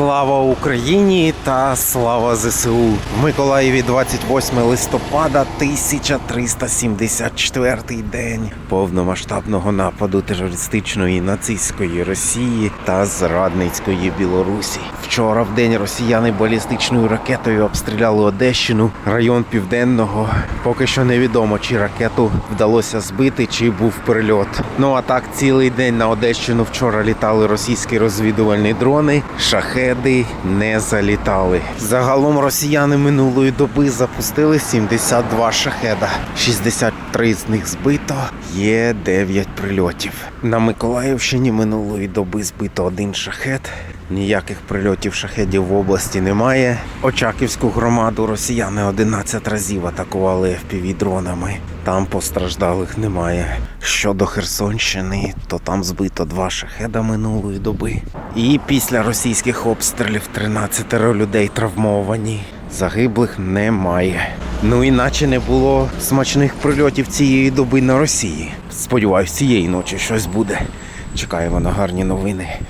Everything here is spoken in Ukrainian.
Слава Україні та слава ЗСУ! В Миколаєві 28 листопада 1374 день повномасштабного нападу терористичної нацистської Росії та зрадницької Білорусі. Вчора в день росіяни балістичною ракетою обстріляли Одещину, район південного. Поки що невідомо, чи ракету вдалося збити, чи був прильот. Ну а так цілий день на Одещину вчора літали російські розвідувальні дрони. Шахеди не залітали. Загалом росіяни минулої доби запустили 72 шахеда. 63 з них збито. Є 9 прильотів. На Миколаївщині минулої доби збито один шахет. Ніяких прильотів шахедів в області немає. Очаківську громаду росіяни 11 разів атакували fpv дронами. Там постраждалих немає. Щодо Херсонщини, то там збито два шахеда минулої доби. І після російських обстрілів 13 людей травмовані. Загиблих немає. Ну іначе не було смачних прильотів цієї доби на Росії. Сподіваюсь, цієї ночі щось буде. Чекаємо на гарні новини.